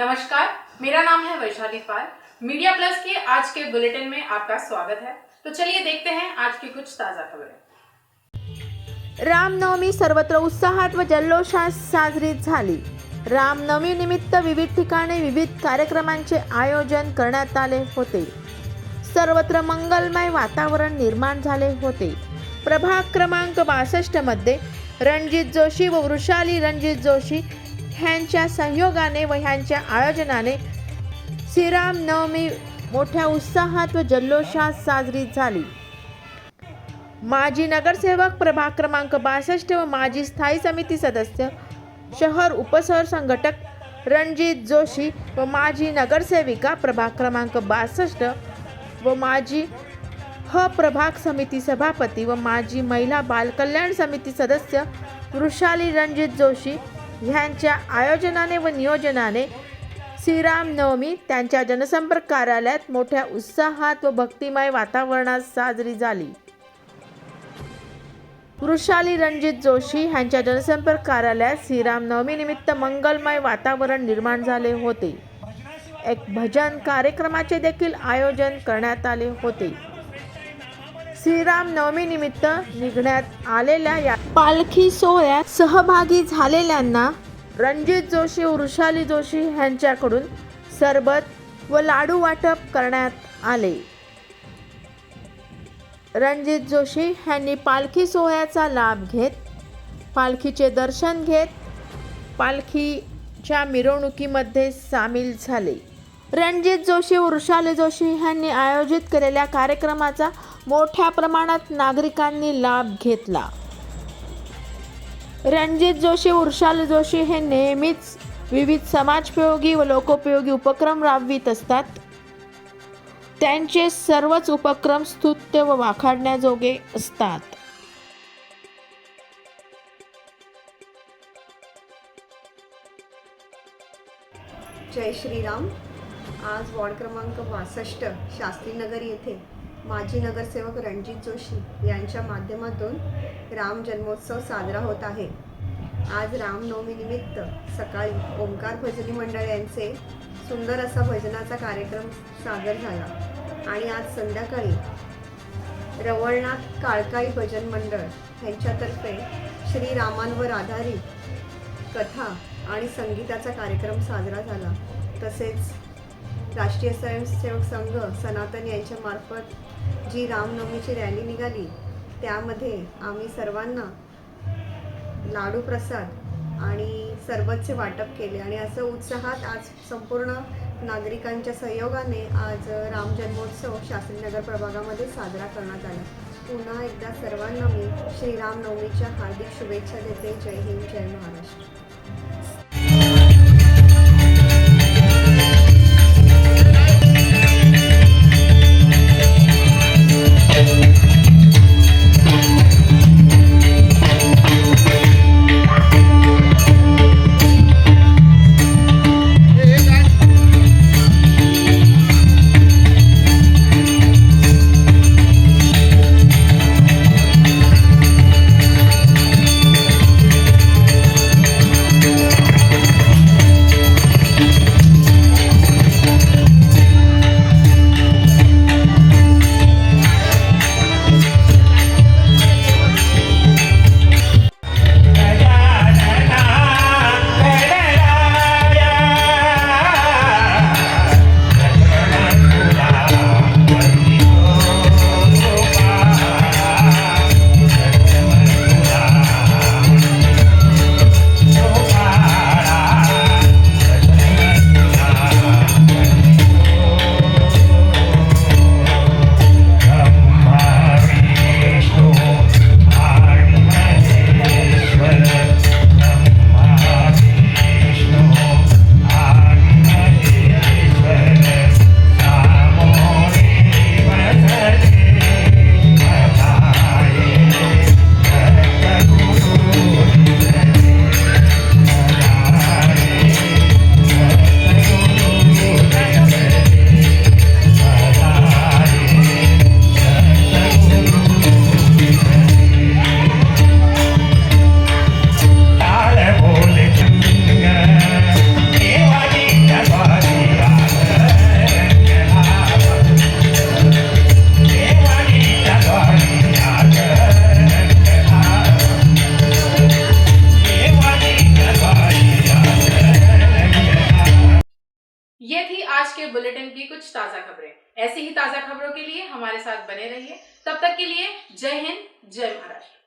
नमस्कार मेरा नाम है वैशाली पाल। मीडिया प्लस के आज के बुलेटिन में आपका स्वागत है। तो चलिए देखते हैं आज की कुछ ताज़ा खबरें। रामनवमी सर्वत्र उत्साहात व जल्लोषात साजरी झाली. रामनवमी निमित्त विविध ठिकाणी विविध कार्यक्रमांचे आयोजन करण्यात आले होते. सर्वत्र मंगलमय वातावरण निर्माण झाले होते. प्रभाग क्रमांक बासष्टमध्ये रणजित जोशी व वृषाली रणजित जोशी ह्यांच्या संयोगाने व ह्यांच्या आयोजनाने श्रीराम नवमी मोठ्या उत्साहात व जल्लोषात साजरी झाली. माजी नगरसेवक प्रभाग क्रमांक बासष्ट व माजी स्थायी समिती सदस्य शहर उपशहर संघटक रणजित जोशी व माजी नगरसेविका प्रभाग क्रमांक बासष्ट व माजी ह प्रभाग समिती सभापती व माजी महिला बालकल्याण समिती सदस्य वृषाली रणजित जोशी ह्यांच्या आयोजनाने व नियोजनाने श्रीराम नवमी त्यांच्या जनसंपर्क कार्यालयात मोठ्या उत्साहात व भक्तिमय वातावरणात साजरी झाली. वृषाली रणजित जोशी ह्यांच्या जनसंपर्क कार्यालयात श्रीराम नवमीनिमित्त मंगलमय वातावरण निर्माण झाले होते. एक भजन कार्यक्रमाचे देखील आयोजन करण्यात आले होते. श्रीराम नवमी निमित्त निघण्यात आलेल्या या पालखी सोहळ्यात सहभागी झालेल्यांना रणजित जोशी वृषाली जोशी यांच्याकडून सरबत व लाडू वाटप करण्यात आले. रणजित जोशी यांनी पालखी सोहळ्याचा लाभ घेत पालखीचे दर्शन घेत पालखीच्या मिरवणुकीमध्ये सामील झाले. रणजित जोशी वृषाली जोशी यांनी आयोजित केलेल्या कार्यक्रमाचा मोठ्या प्रमाणात नागरिकांनी लाभ घेतला. रणजित जोशी वृषाली जोशी हे नेहमीच विविध समाजपयोगी व लोकोपयोगी उपक्रम राबवित असतात. त्यांचे सर्वच उपक्रम स्तुत्य व वाखाडण्याजोगे असतात. जय श्रीराम. आज वॉर्ड क्रमांक बासष्ट शास्त्रीनगर येथे माजी नगरसेवक रणजित जोशी यांच्या माध्यमातून राम जन्मोत्सव साजरा होत आहे. आज रामनवमीनिमित्त सकाळी ओंकार भजनी मंडळ यांचे सुंदर असा भजनाचा कार्यक्रम सादर झाला. आणि आज संध्याकाळी रवळनाथ काळकाई भजन मंडळ यांच्यातर्फे श्रीरामांवर आधारित कथा आणि संगीताचा कार्यक्रम साजरा झाला. तसेच राष्ट्रीय स्वयंसेवक संघ सनातन यांच्यामार्फत जी रामनवमीची रॅली निघाली त्यामध्ये आम्ही सर्वांना लाडू प्रसाद आणि सरबतचे वाटप केले आणि असं उत्साहात आज संपूर्ण नागरिकांच्या सहयोगाने आज राम जन्मोत्सव शास्त्रीनगर प्रभागामध्ये साजरा करण्यात आला. पुन्हा एकदा सर्वांना मी श्रीरामनवमीच्या हार्दिक शुभेच्छा देते. जय हिंद जय महाराष्ट्र. थी आज के बुलेटिन की कुछ ताजा खबरें। ऐसी ही ताजा खबरों के लिए हमारे साथ बने रहिए। तब तक के लिए जय हिंद जय महाराष्ट्र।